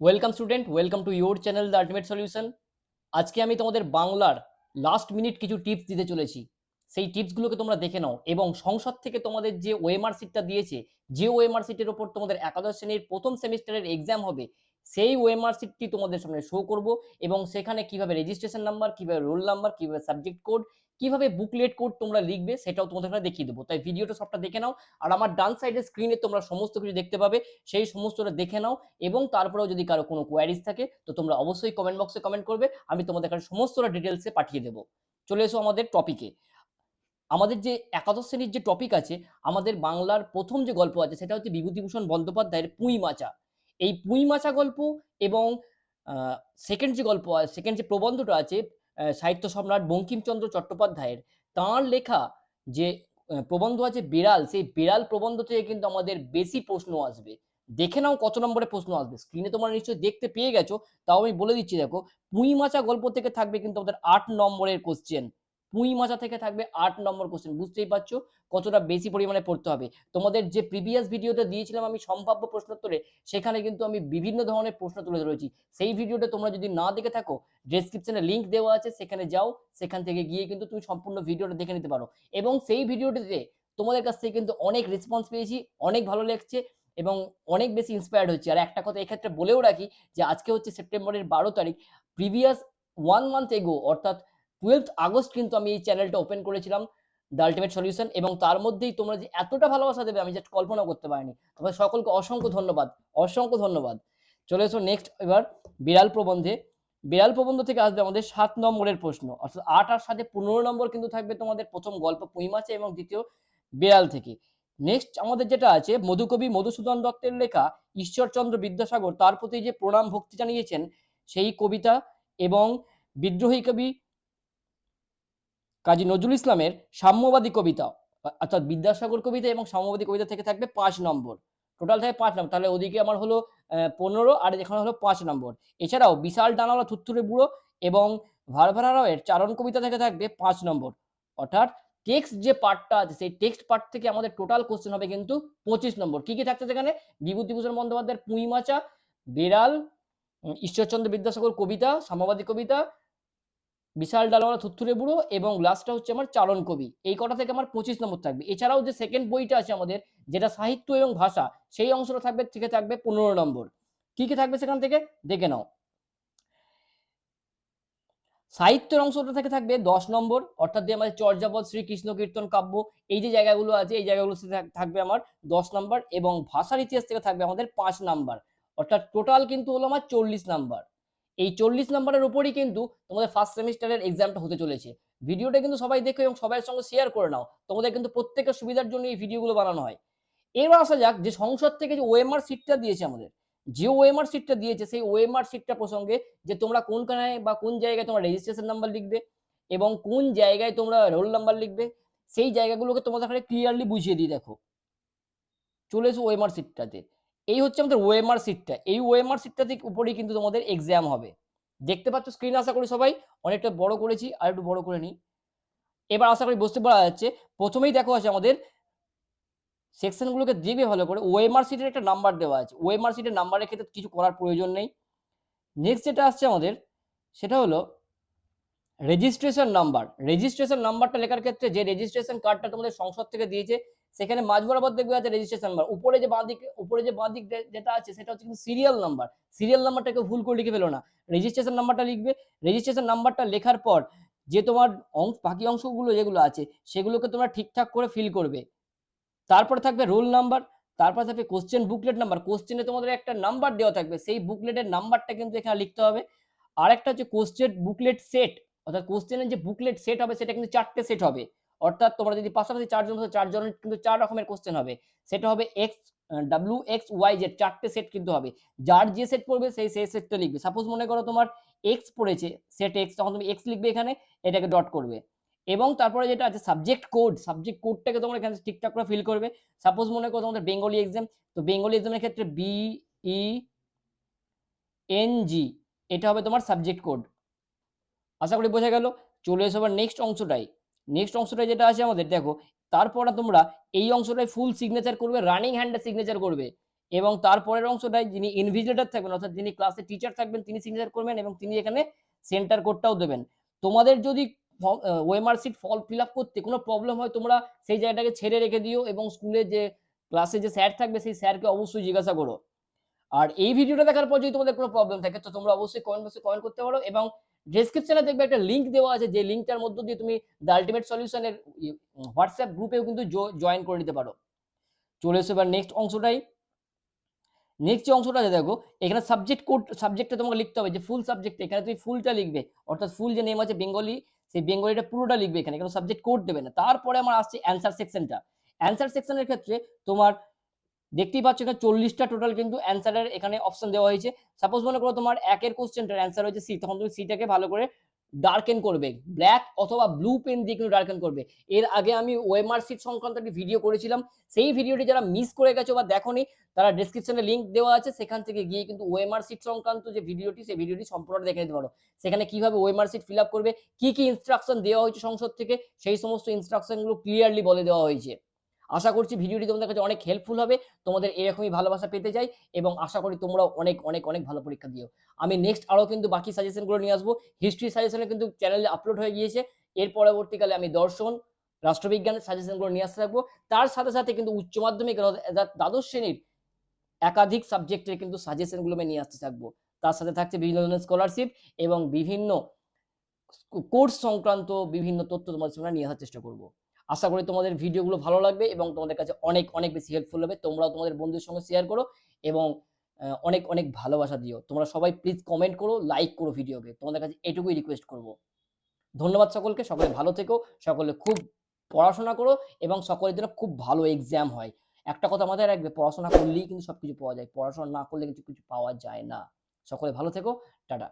Welcome student welcome to your channel the ultimate solution আজকে আমি তোমাদের বাংলার লাস্ট মিনিট কিছু টিপস দিতে চলেছি। সেই টিপসগুলোকে তোমরা দেখে নাও এবং সংসদ থেকে তোমাদের যে ওএমআর সিটটা দিয়েছে, যে ওএমআর সিটের ওপর তোমাদের একাদশ শ্রেণির প্রথম সেমিস্টারের এক্সাম হবে, সেই ওএমআর সিটটি তোমাদের সামনে শো করব এবং সেখানে কীভাবে রেজিস্ট্রেশন নাম্বার কীভাবে রোল নাম্বার কীভাবে সাবজেক্ট কোড কীভাবে বুকলেট কোড তোমরা লিখবে সেটাও তোমাদের এখানে দেখিয়ে দেবো। তাই ভিডিওটা সবটা দেখে নাও আর আমার ডান সাইডের স্ক্রিনে তোমরা সমস্ত কিছু দেখতে পাবে, সেই সমস্তটা দেখে নাও এবং তারপরেও যদি কারও কোনো কোয়ারিজ থাকে তো তোমরা অবশ্যই কমেন্ট বক্সে কমেন্ট করবে, আমি তোমাদের কাছে সমস্তটা ডিটেলসে পাঠিয়ে দেবো। চলে এসো আমাদের টপিকে আমাদের যে একাদশ শ্রেণির যে টপিক আছে, আমাদের বাংলার প্রথম যে গল্প আছে সেটা হচ্ছে বিভূতিভূষণ বন্দ্যোপাধ্যায়ের পুঁই মাচা। এই পুঁই মাচা গল্প এবং সেকেন্ড যে গল্প সেকেন্ড যে প্রবন্ধটা আছে সাহিত্য সম্রাট বঙ্কিমচন্দ্র চট্টোপাধ্যায়ের। তাঁর লেখা যে প্রবন্ধ আছে বিড়াল, সেই বিড়াল প্রবন্ধ থেকে কিন্তু আমাদের বেশি প্রশ্ন আসবে। দেখে নাও কত নম্বরে প্রশ্ন আসবে। স্ক্রিনে তোমরা নিশ্চয়ই দেখতে পেয়ে গেছো, তাও আমি বলে দিচ্ছি দেখো, পুঁই মাচা গল্প থেকে থাকবে কিন্তু আমাদের আট নম্বরের কোশ্চেন পুঁই মাচা থেকে থাকবে আট নম্বর কোশ্চেন বুঝতেই পারছ? কতটা বেশি পরিমাণে পড়তে হবে? তোমাদের যে প্রিভিয়াস ভিডিওটা দিয়েছিলাম আমি সম্ভাব্য প্রশ্নোত্তরে সেখানে কিন্তু আমি বিভিন্ন ধরনের প্রশ্ন তুলে ধরেছি। সেই ভিডিওটা তোমরা যদি না দেখে থাকো ডেসক্রিপশনে লিঙ্ক দেওয়া আছে, সেখানে যাও, সেখান থেকে গিয়ে কিন্তু তুমি সম্পূর্ণ ভিডিওটা দেখে নিতে পারো। এবং সেই ভিডিওটিতে তোমাদের কাছ থেকে কিন্তু অনেক রেসপন্স পেয়েছি, অনেক ভালো লাগছে এবং অনেক বেশি ইন্সপায়ার্ড হচ্ছে আর একটা কথা এক্ষেত্রে বলেও রাখি যে, আজকে হচ্ছে সেপ্টেম্বরের বারো তারিখ প্রিভিয়াস ওয়ান মান্থ এগো অর্থাৎ টুয়েলথ আগস্ট কিন্তু আমি এই চ্যানেলটা ওপেন করেছিলাম দ্য আলটিমেট সলিউশন এবং তার মধ্যেই তোমরা যে এতটা ভালোবাসা দেবে আমি জাস্ট কল্পনা করতে পারিনি। তবে সকলকে অসংখ্য ধন্যবাদ অসংখ্য ধন্যবাদ। চলে এসো নেক্সট এবার বিড়াল প্রবন্ধে। বিড়াল প্রবন্ধ থেকে আসবে আমাদের সাত নম্বরের প্রশ্ন, অর্থাৎ আট আর সাথে পনেরো নম্বর কিন্তু থাকবে তোমাদের প্রথম গল্প পুঁই মাছে এবং দ্বিতীয় বিড়াল থেকে। নেক্সট আমাদের যেটা আছে, মধুকবি মধুসূদন দত্তের লেখা ঈশ্বরচন্দ্র বিদ্যাসাগর, তার প্রতি যে প্রণাম ভক্তি জানিয়েছেন, সেই কবিতা এবং বিদ্রোহী কবি কাজী নজরুল ইসলামের সাম্যবাদী কবিতা, অর্থাৎ বিদ্যাসাগর কবিতা এবং সাম্যবাদী কবিতা থেকে থাকবে পাঁচ নম্বর। টোটাল থাকে পাঁচ নম্বর। তাহলে ওদিকে আমার হলো পনেরো, আর এখানে হলো পাঁচ নম্বর। এছাড়াও বিশাল ডানাওয়ালা থুত্তুরে বুড়ো এবং ভারভারা রাওয়ের চারণ কবিতা থেকে থাকবে পাঁচ নম্বর। অর্থাৎ টেক্সট যে পার্টটা আছে, সেই টেক্সট পার্ট থেকে আমাদের টোটাল কোশ্চেন হবে কিন্তু পঁচিশ নম্বর। কি কি থাকছে সেখানে? বিভূতিভূষণ বন্দ্যোপাধ্যায়ের পুঁই মাচা, বেড়াল ঈশ্বরচন্দ্র বিদ্যাসাগর কবিতা, সাম্যবাদী কবিতা বিশাল ডালওয়ালা থুত্থুরে বুড়ো এবং লাস্টটা হচ্ছে আমার চারণ কবি। এই কটা থেকে আমার পঁচিশ নম্বর থাকবে। এছাড়াও যে সেকেন্ড বইটা আছে আমাদের, যেটা সাহিত্য এবং ভাষা, সেই অংশটা থাকবে, থেকে থাকবে পনেরো নম্বর। কি কি থাকবে সেখান থেকে? দেখে নাও। সাহিত্যের অংশটা থেকে থাকবে দশ নম্বর, অর্থাৎ যে আমাদের চর্যাপদ, শ্রীকৃষ্ণ কীর্তন কাব্য, এই যে জায়গাগুলো আছে, এই জায়গাগুলো থাকবে আমার দশ নম্বর এবং ভাষার ইতিহাস থেকে থাকবে আমাদের পাঁচ নাম্বার। অর্থাৎ টোটাল কিন্তু হলো আমার চল্লিশ নাম্বার। এই চল্লিশ নাম্বারের উপরই কিন্তু তোমাদের ফার্স্ট সেমিস্টারের এক্সামটা হতে চলেছে। ভিডিওটা কিন্তু সবাই দেখো এবং সবার সঙ্গে শেয়ার করে নাও। তোমাদের কিন্তু প্রত্যেকের সুবিধার জন্য এই ভিডিওগুলো বানানো হয়। এবার আসা যাক যে সংসদ থেকে যে ওএমআর সিটটা দিয়েছে আমাদের, যে ওএমআর সিটটা দিয়েছে সেই ওএমআর সিটটা প্রসঙ্গে যে তোমরা কোনখানে বা কোন জায়গায় তোমরা রেজিস্ট্রেশন নাম্বার লিখবে এবং কোন জায়গায় তোমরা রোল নাম্বার লিখবে, সেই জায়গাগুলোকে তোমাদের ক্লিয়ারলি বুঝিয়ে দিই দেখো। চলে এসো ওএমআর সিটটাতে এই হচ্ছে আমাদের ওএমআর সিটটা এই ওএমআর সিটটা থেকে উপরেই কিন্তু তোমাদের এক্সাম হবে। দেখতে পাচ্ছ স্ক্রিন আশা করি সবাই, অনেকটা বড় করেছি, আর একটু বড় করে নিই। এবার আশা করি বুঝতে পারা যাচ্ছে, প্রথমেই দেখো আছে আমাদের সেকশনগুলোকে দেখবে ভালো করে। ওএমআর সিটের একটা নাম্বার দেওয়া আছে। ওএমআর সিটের নাম্বারের ক্ষেত্রে কিছু করার প্রয়োজন নেই। নেক্সট যেটা আসছে আমাদের, সেটা হলো রেজিস্ট্রেশন নাম্বার রেজিস্ট্রেশন নাম্বারটা লেখার ক্ষেত্রে যে রেজিস্ট্রেশন কার্ডটা তোমাদের সংসদ থেকে দিয়েছে সেখানে মাঝ বরাবর দেখবে আছে রেজিস্ট্রেশন নাম্বার উপরে যে বাঁ দিকে উপরে যে বাঁ দিক যেটা আছে, সেটা হচ্ছে কিন্তু সিরিয়াল নাম্বার সিরিয়াল নাম্বারটাকে ভুল করে লিখে ফেলো না। রেজিস্ট্রেশন নাম্বারটা লিখবে। রেজিস্ট্রেশন নাম্বারটা লেখার পর যে তোমার অংশ বাকি অংশগুলো যেগুলো আছে, সেগুলোকে তোমরা ঠিকঠাক করে ফিল করবে। তারপরে থাকবে রোল নাম্বার তারপর থাকবে কোশ্চেন বুকলেট নাম্বার কোশ্চেনে তোমাদের একটা নাম্বার দেওয়া থাকবে। সেই বুকলেটের নাম্বারটা কিন্তু এখানে লিখতে হবে। আর একটা হচ্ছে কোশ্চেন বুকলেট সেট অর্থাৎ কোশ্চেনের যে বুকলেট সেট হবে, সেটা কিন্তু চারটে সেট হবে। অর্থাৎ তোমরা যদি পাশাপাশি চারজন হতো চারজনের কিন্তু চার রকমের কোশ্চেন হবে। সেটা হবে X W X Y Z চারটে সেট কিন্তু হবে। যার যে সেট পড়বে, সেই সেই সেটটা লিখবে। সাপোজ মনে করো তোমার এক্স পড়েছে সেট এক্স তখন তুমি এক্স লিখবে এখানে, এটাকে ডট করবে। এবং তারপরে যেটা আছে সাবজেক্ট কোড সাবজেক্ট কোডটাকে তোমরা এখানে ঠিকঠাক করে ফিল করবে। সাপোজ মনে করো তোমাদের বেঙ্গলি এক্সাম তো বেঙ্গলি এক্সামের ক্ষেত্রে বি ই এন জি এটা হবে তোমার সাবজেক্ট কোড আশা করি বোঝা গেল। চলে এসো আবার নেক্সট অংশটাই নেক্সট অংশটা যেটা আছে আমাদের, দেখো, তারপরে তোমরা এই অংশটায় ফুল সিগনেচার করবে রানিং হ্যান্ডে সিগনেচার করবে এবং তারপরের অংশটায় যিনি ইনভিজিলেটর থাকবেন, অর্থাৎ যিনি ক্লাসে টিচার থাকবেন, তিনি সিগনেচার করবেন এবং তিনি এখানে সেন্টার কোডটাও দেবেন। তোমাদের যদি ওয়েমার সিট ফর্ম ফিল আপ করতে কোনো প্রবলেম হয়, তোমরা সেই জায়গাটাকে ছেড়ে রেখে দিও এবং স্কুলে যে ক্লাসে যে স্যার থাকবে, সেই স্যারকে অবশ্যই জিজ্ঞাসা করো। আর এই ভিডিওটা দেখার পর যদি তোমাদের কোনো প্রবলেম থাকে, তো তোমরা অবশ্যই কমেন্ট বক্সে কমেন্ট করতে পারো এবং ডেসক্রিপশনে দেখবে একটা লিংক দেওয়া আছে, যে লিংকটার মধ্য দিয়ে তুমি দ্য আলটিমেট সলিউশনের হোয়াটসঅ্যাপ গ্রুপেও কিন্তু জয়েন করে নিতে পারো। চলে এসো এবার নেক্সট অংশটাই। নেক্সট যে অংশটা আছে, দেখো, এখানে সাবজেক্ট কোড সাবজেক্টটা তোমাকে লিখতে হবে, যে ফুল সাবজেক্ট এখানে তুমি ফুলটা লিখবে, অর্থাৎ ফুল যে নেম আছে বেঙ্গলি সেই বেঙ্গলিটা পুরোটা লিখবে এখানে, কোনো সাবজেক্ট কোড দেবে না। তারপরে আমার আসছে অ্যান্সার সেকশনটা অ্যান্সার সেকশনের ক্ষেত্রে তোমার দেখতেই পাচ্ছ এখানে চল্লিশটা টোটাল কিন্তু অ্যান্সারের এখানে অপশন দেওয়া হয়েছে। সাপোজ মনে করো তোমার একের কোশ্চেনটার অ্যান্সার হয়েছে সি তখন তুমি সিটাকে ভালো করে ডার্কেন করবে। ব্ল্যাক অথবা ব্লু পেন দিয়ে কিন্তু ডার্কেন করবে। এর আগে আমি ওয়েমার সিট সংক্রান্ত একটি ভিডিও করেছিলাম। সেই ভিডিওটি যারা মিস করে গেছো বা দেখোনি, তারা ডেসক্রিপশনে লিঙ্ক দেওয়া আছে। সেখান থেকে গিয়ে কিন্তু ওয়েমার সিট সংক্রান্ত যে ভিডিওটি সেই ভিডিওটি সম্পূর্ণ দেখে নিতে পারো। সেখানে কীভাবে ওয়েমার সিট ফিল করবে, কি কি ইনস্ট্রাকশন দেওয়া হয়েছে সংসদ থেকে, সেই সমস্ত ইনস্ট্রাকশনগুলো ক্লিয়ারলি বলে দেওয়া হয়েছে। আশা করছি ভিডিওটি তোমাদের কাছে অনেক হেল্পফুল হবে। তোমাদের এরকমই ভালোবাসা পেতে চাই এবং আশা করি তোমরাও অনেক অনেক অনেক ভালো পরীক্ষা দিও। আমি নেক্সট আরও কিন্তু বাকি সাজেশনগুলো নিয়ে আসব। হিস্ট্রি সাজেশনে কিন্তু চ্যানেলে আপলোড হয়ে গিয়েছে। এর পরবর্তীকালে আমি দর্শন রাষ্ট্রবিজ্ঞানের সাজেশনগুলো নিয়ে আসতে থাকব। তার সাথে সাথে কিন্তু উচ্চ মাধ্যমিক দ্বাদশ শ্রেণির একাধিক সাবজেক্টের কিন্তু সাজেশনগুলো আমি নিয়ে আসতে থাকব। তার সাথে থাকছে বিভিন্ন ধরনের স্কলারশিপ এবং বিভিন্ন কোর্স সংক্রান্ত বিভিন্ন তথ্য তোমাদের সামনে নিয়ে আসার চেষ্টা করব। আশা করি তোমাদের ভিডিওগুলো ভালো লাগবে এবং তোমাদের কাছে অনেক অনেক বেশি হেল্পফুল হবে। তোমরাও তোমাদের বন্ধুদের সঙ্গে শেয়ার করো এবং অনেক অনেক ভালোবাসা দিও। তোমরা সবাই প্লিজ কমেন্ট করো লাইক করো ভিডিওকে তোমাদের কাছে এটুকুই রিকোয়েস্ট করব। ধন্যবাদ সকলকে। সকলে ভালো থেকো। সকলে খুব পড়াশোনা করো এবং সকলের জন্য খুব ভালো এক্সাম হয়। একটা কথা মাথায় রাখবে, পড়াশোনা করলেই কিন্তু সবকিছু পাওয়া যায়। পড়াশোনা না করলে কিন্তু কিছু পাওয়া যায় না। সকলে ভালো থেকো। টাটা।